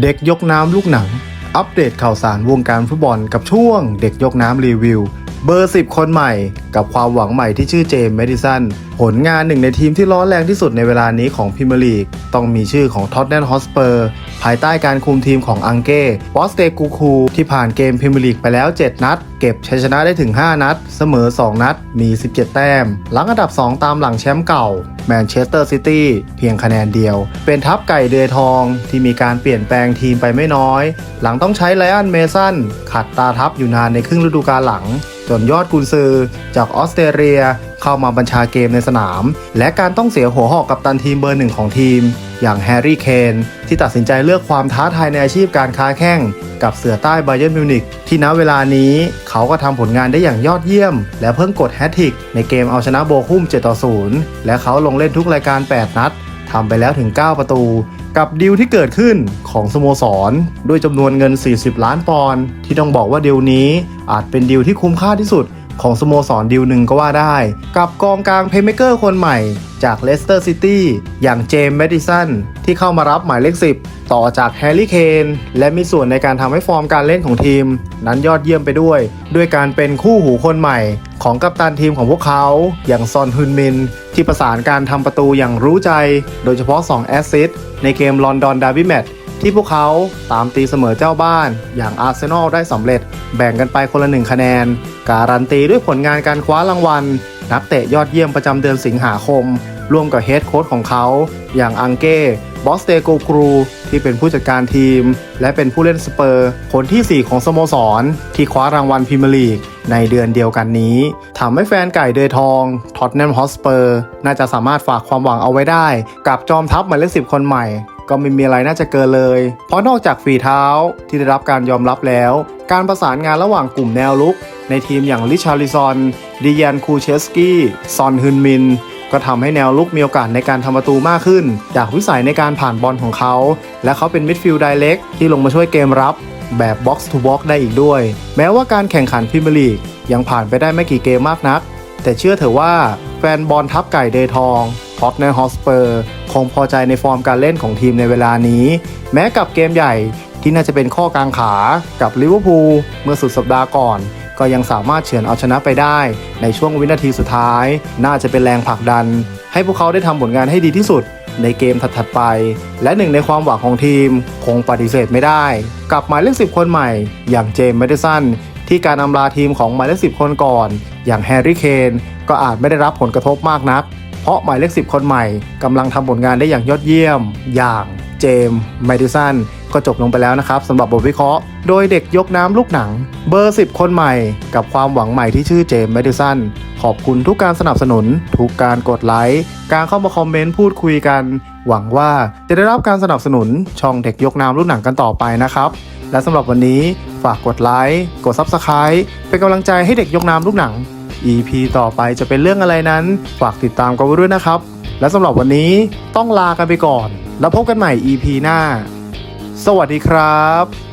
เด็กยกน้ำลูกหนัง อัปเดตข่าวสารวงการฟุตบอลกับช่วง เด็กยกน้ำรีวิว เบอร์ 10 คนใหม่ กับความหวังใหม่ที่ชื่อเจมส์แมดิสันผลงานหนึ่งในทีมที่ร้อนแรงที่สุดในเวลานี้ของพรีเมียร์ลีก ต้องมีชื่อของท็อตแนมฮอสเปอร์ภายใต้การคุมทีมของอังเก้บอสเตกูคูที่ผ่านเกมพรีเมียร์ลีกไปแล้ว 7 นัด เก็บชัยชนะได้ถึง 5 นัด เสมอ 2 นัด มี 17 แต้ม หลังอันดับ 2 ตามหลังแชมป์เก่าแมนเชสเตอร์ซิตี้เพียงคะแนนเดียว เป็นทัพไก่เดือยทองที่มีการเปลี่ยนแปลงทีมไปไม่น้อย หลังต้องใช้ไลออนเมสันขัดตาทัพอยู่นานในครึ่งฤดูกาลหลัง จนยอดกุนซือ จากออสเตรเลียเข้ามาบัญชาเกมในสนาม และการต้องเสียหัวหอกกับตันทีมเบอร์หนึ่งของทีม อย่างแฮร์รี่เคนที่ตัดสินใจเลือกความท้าทายในอาชีพการค้าแข่งกับเสือใต้ไบเยนมิวนิกที่ณเวลานี้เขาก็ทำผลงานได้อย่างยอดเยี่ยม และเพิ่งกดแฮตทริกในเกมเอาชนะโบคุม7ต่อ0และเขาลงเล่นทุกรายการ 8 นัดทำไปแล้วถึง 9 ประตู กับดีลที่เกิดขึ้นของสโมสร ด้วยจำนวนเงิน 40 ล้านปอนด์ที่ต้องบอกว่าดีลนี้อาจเป็นดีลที่คุ้มค่าที่สุดของสโมสรดีลหนึ่งก็ว่าได้ กับกองกลางเพย์เมเกอร์คนใหม่จากเลสเตอร์ซิตี้อย่างเจมส์แมดิสันที่เข้ามารับหมายเลข 10 ต่อจากแฮร์รี่เคนและมีส่วนในการทำให้ฟอร์มการเล่นของทีม นั้นยอดเยี่ยมไปด้วย ด้วยการเป็นคู่หูคนใหม่ ของกัปตันทีมของพวกเขา อย่างซอนฮึนมิน ที่ประสานการทำประตูอย่างรู้ใจ โดยเฉพาะ 2 แอสซิสต์ในเกมลอนดอนดาร์บี้แมตช์ที่พวกเขาตามตีเสมอเจ้าบ้านอย่างอาร์เซนอลได้สำเร็จ แบ่งกันไปคนละหนึ่งคะแนน การันตีด้วยผลงานการคว้ารางวัล นักเตะยอดเยี่ยมประจำเดือนสิงหาคม ร่วมกับเฮดโค้ชของเขา อย่างอังเก้บอสเตโกกรู ที่เป็นผู้จัดการทีม และเป็นผู้เล่นสเปอร์ คนที่ 4 ของสโมสร ที่คว้ารางวัลพรีเมียร์ลีก ในเดือนเดียวกันนี้ทำให้แฟนไก่เดยทองท็อตแนมฮอสเปอร์น่าจะสามารถฝากความหวังเอาไว้ได้ กับจอมทัพหมายเลขสิบคนใหม่ ก็ไม่มีอะไรน่าจะเกินเลย เพราะนอกจากฝีเท้าที่ได้รับการยอมรับแล้ว การประสานงานระหว่างกลุ่มแนวลุก ในทีมอย่างลิชาริซอนดิยันคูเชสกี้ซอนฮึนมินก็ทำให้แนวลุกมีโอกาสในการทำประตูมากขึ้น จากวิสัยในการผ่านบอลของเขา และเขาเป็นมิดฟิลด์ไดเล็กที่ลงมาช่วยเกมรับ แบบบ็อกซ์ทูบ็อกได้อีกด้วย แม้ว่าการแข่งขันพรีเมียร์ลีกยังผ่านไปได้ไม่กี่เกมมากนัก แต่เชื่อเถอะว่าแฟนบอลทับไก่เดทองท็อตแนฮอสเปอร์คงพอใจในฟอร์มการเล่นของทีมในเวลานี้ แม้กับเกมใหญ่ที่น่าจะเป็นข้อกางขากับลิเวอร์พูลเมื่อสุดสัปดาห์ก่อน ก็ยังสามารถเฉือนเอาชนะไปได้ ในช่วงวินาทีสุดท้าย น่าจะเป็นแรงผลักดัน ให้พวกเขาได้ทำผลงานให้ดีที่สุด ในเกมถัดๆไป และหนึ่งในความหวังของทีมคงปฏิเสธไม่ได้ กับหมายเลขสิบคนใหม่ อย่างเจมส์แมดิสันที่การอำลาทีมของหมายเลขสิบคนก่อน อย่างแฮร์รี่เคนก็อาจไม่ได้รับผลกระทบมากนัก เพราะหมายเลขสิบคนใหม่กำลังทำผลงานได้อย่างยอดเยี่ยม อย่างเจมส์แมดิสันก็จบลงไปแล้วนะครับสำหรับบทวิเคราะห์ โดยเด็กยกน้ำลูกหนัง เบอร์ 10 คนใหม่ กับความหวังใหม่ที่ชื่อเจมส์แมดิสัน ขอบคุณทุกการสนับสนุน ทุกการกดไลค์ การเข้ามาคอมเมนต์พูดคุยกัน หวังว่าจะได้รับการสนับสนุนช่องเด็กยกน้ำลูกหนังกันต่อไปนะครับ และสำหรับวันนี้ฝากกดไลค์ กด Subscribe เป็นกำลังใจให้เด็กยกน้ำลูกหนัง EP ต่อไปจะเป็นเรื่องอะไรนั้น ฝากติดตามกันไว้ด้วยนะครับ และสำหรับวันนี้ต้องลากันไปก่อน แล้วพบกันใหม่ EP หน้า สวัสดีครับ